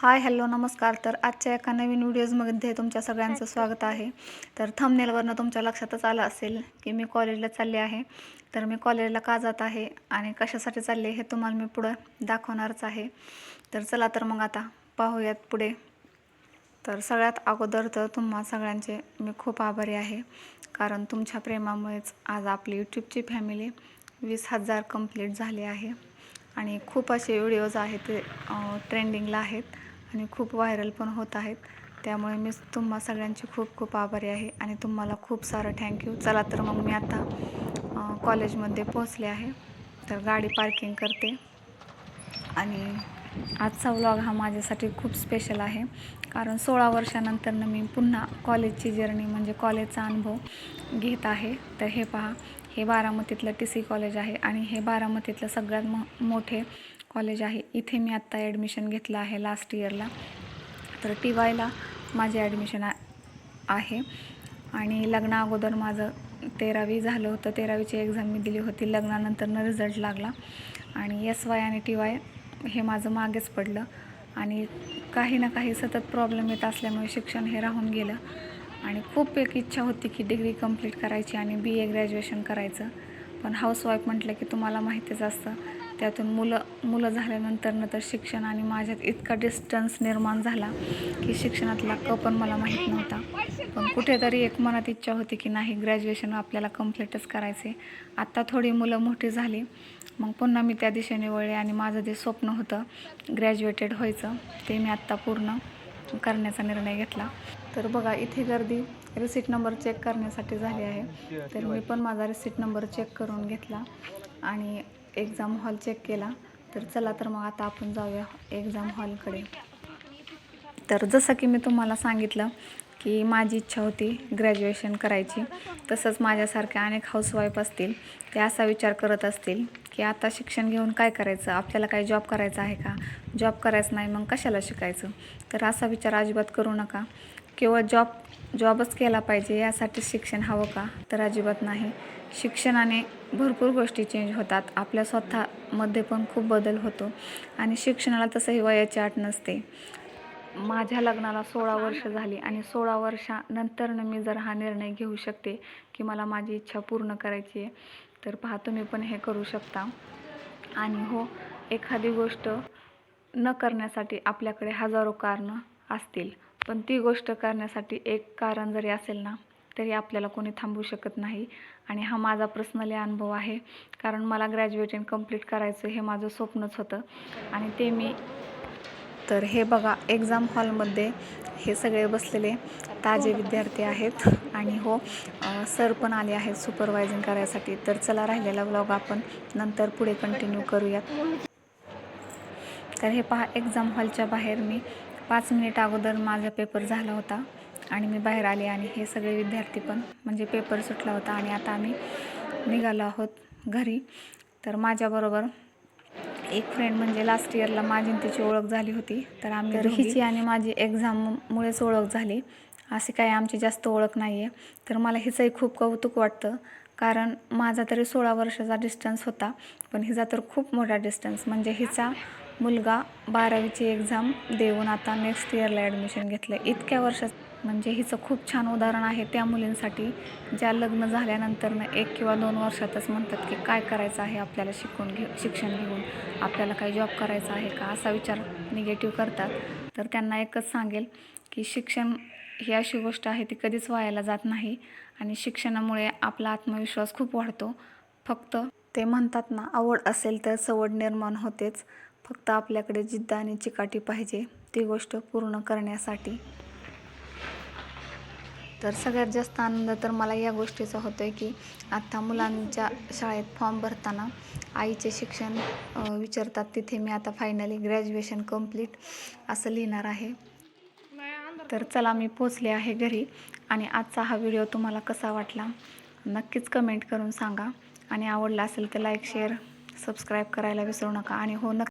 Hi hello नमस्कार. तर आजच्या एका नवीन व्हिडिओजमध्ये तुमच्या सगळ्यांचं स्वागत आहे. तर थंबनेलवरनं तुमच्या लक्षातच आलं असेल की मी कॉलेजला चालले आहे. तर मी कॉलेजला का जात आहे आणि कशासाठी चालले हे तुम्हाला मी पुढं दाखवणारच आहे. तर चला तर मग आता पाहूयात पुढे. तर सगळ्यात अगोदर तर तुम्हा सगळ्यांचे मी खूप आभारी आहे. कारण तुमच्या प्रेमामुळेच आज आपली यूट्यूबची फॅमिली वीस हजार कंप्लीट झाली आहे. आणि खूप असे व्हिडिओज आहेत ते ट्रेंडिंगला आहेत आणि खूप व्हायरल पण होत आहेत. त्यामुळे मी तुम्हा सगळ्यांची खूप खूप आभारी आहे आणि तुम्हाला खूप सारं थँक्यू चला तर मग मी आता कॉलेजमध्ये पोहोचले आहे. तर गाडी पार्किंग करते. आणि आजचा व्लॉग हा माझ्यासाठी खूप स्पेशल आहे. कारण सोळा वर्षानंतरनं मी पुन्हा कॉलेजची जर्नी म्हणजे कॉलेजचा अनुभव घेत आहे. तर हे पहा. हे बारामतीतलं टी सी कॉलेज आहे आणि हे बारामतीतलं सगळ्यात म मोठे कॉलेज आहे. इथे मी आत्ता ॲडमिशन घेतलं आहे लास्ट इयरला तर टी वायला माझे ॲडमिशन आहे. आणि लग्ना अगोदर माझं तेरावी झालं होतं. तेरावीची एक्झाम मी दिली होती. लग्नानंतरनं रिझल्ट लागला. आणि एस वाय आणि टी वाय हे माझं मागेच पडलं. आणि काही ना काही सतत प्रॉब्लेम येत असल्यामुळे शिक्षण हे राहून गेलं. आणि खूप एक इच्छा होती की डिग्री कंप्लीट करायची आणि बी ए ग्रॅज्युएशन करायचं. पण हाऊसवाईफ म्हटलं की तुम्हाला माहितीच असतं त्यातून मुलं मुलं झाल्यानंतरनं तर शिक्षण आणि माझ्यात इतका डिस्टन्स निर्माण झाला की शिक्षणातला क पण मला माहीत नव्हता. पण कुठेतरी एक मनात इच्छा होती की नाही ग्रॅज्युएशन आपल्याला कम्प्लीटच करायचे आत्ता थोडी मुलं मोठी झाली मग पुन्हा मी त्या दिशेने वळले आणि माझं जे स्वप्न होतं ग्रॅज्युएटेड व्हायचं ते मी आत्ता पूर्ण करण्याचा निर्णय घेतला. तर बघा इथे गर्दी रिसीट नंबर चेक करण्यासाठी झाली आहे. तर मी पण माझा रिसीट नंबर चेक करून घेतला आणि एक्झाम हॉल चेक केला. तर चला तर मग आता आपण जाऊया एक्झाम हॉलकडे तर जसं की मी तुम्हाला सांगितलं की माझी इच्छा होती ग्रॅज्युएशन करायची. तसंच माझ्यासारख्या अनेक हाऊसवाईफ असतील ते असा विचार करत असतील की आता शिक्षण घेऊन काय करायचं? आपल्याला काही जॉब करायचा आहे का? जॉब करायचं नाही मग कशाला शिकायचं? तर असा विचार अजिबात करू नका. केवळ जॉब जॉबच केला पाहिजे यासाठी शिक्षण हवं का? तर अजिबात नाही. शिक्षणाने भरपूर गोष्टी चेंज होतात. आपल्या स्वतःमध्ये पण खूप बदल होतो. आणि शिक्षणाला तसंही वयाची अट नसते. माझ्या लग्नाला सोळा वर्ष झाली आणि सोळा वर्षानंतरनं मी जर हा निर्णय घेऊ शकते की मला माझी इच्छा पूर्ण करायची आहे तर पहा तुम्ही पण हे करू शकता. आणि हो एखादी गोष्ट न करण्यासाठी आपल्याकडे हजारो कारणं असतील पण ती गोष्ट करण्यासाठी एक कारण जरी असेल ना तरी आपल्याला कोणी थांबवू शकत नाही. आणि हा माझा पर्सनली अनुभव आहे कारण मला ग्रॅज्युएशन कंप्लीट करायचं हे माझं स्वप्नच होतं. आणि ते मी तर हे बघा एक्झाम हॉलमध्ये हे सगळे बसलेले ताजे विद्यार्थी आहेत. आणि हो सर पण आले आहेत सुपरवायझिंग करायसाठी. तर चला राहिलेला ब्लॉग आपण. नंतर पुढे कंटिन्यू करूयात. तर हे पहा एक्झाम हॉलच्या बाहेर मी पाच मिनिट अगोदर माझा पेपर झाला होता. आणि मी बाहेर आले आणि हे सगळे विद्यार्थी पण म्हणजे पेपर सुटला होता. आणि आता आम्ही निघालो आहोत घरी. तर माझ्याबरोबर एक फ्रेंड म्हणजे लास्ट इयरला माझी आणि तिची ओळख झाली होती. तर आम्ही तर हिची आणि माझी एक्झाममुळेच ओळख झाली. अशी काही आमची जास्त ओळख नाही आहे तर मला हिचंही खूप कौतुक वाटतं. कारण माझा तरी सोळा वर्षाचा डिस्टन्स होता. पण हिचा तर खूप मोठा डिस्टन्स म्हणजे हिचा मुलगा बारावीची एक्झाम देऊन आता नेक्स्ट इयरला ॲडमिशन घेतलं आहे इतक्या वर्षात म्हणजे हिचं खूप छान उदाहरण आहे त्या मुलींसाठी ज्या लग्न झाल्यानंतरनं एक किंवा दोन वर्षातच म्हणतात की काय करायचं आहे आपल्याला शिकून घे शिक्षण घेऊन? आपल्याला काही जॉब करायचा आहे का? असा विचार निगेटिव्ह करतात. तर त्यांना एकच सांगेल की शिक्षण ही अशी गोष्ट आहे ती कधीच वायाला जात नाही आणि शिक्षणामुळे आपला आत्मविश्वास खूप वाढतो. फक्त ते म्हणतात ना आवड असेल तर सवड निर्माण होतेच. फक्त आपल्याकडे जिद्द आणि चिकाटी पाहिजे ती गोष्ट पूर्ण करण्यासाठी. तर सगळ्यात जास्त आनंद तर मला या गोष्टीचा होतो आहे की आत्ता मुलांच्या शाळेत फॉर्म भरताना आईचे शिक्षण विचारतात तिथे मी आता फायनली ग्रॅज्युएशन कंप्लीट असं लिहिणार आहे. तर चला मी पोचले आहे घरी आणि आजचा हा व्हिडिओ तुम्हाला कसा वाटला नक्कीच कमेंट करून सांगा. आणि आवडला असेल तर लाईक शेअर सबस्क्राईब करायला विसरू नका. आणि हो नक्की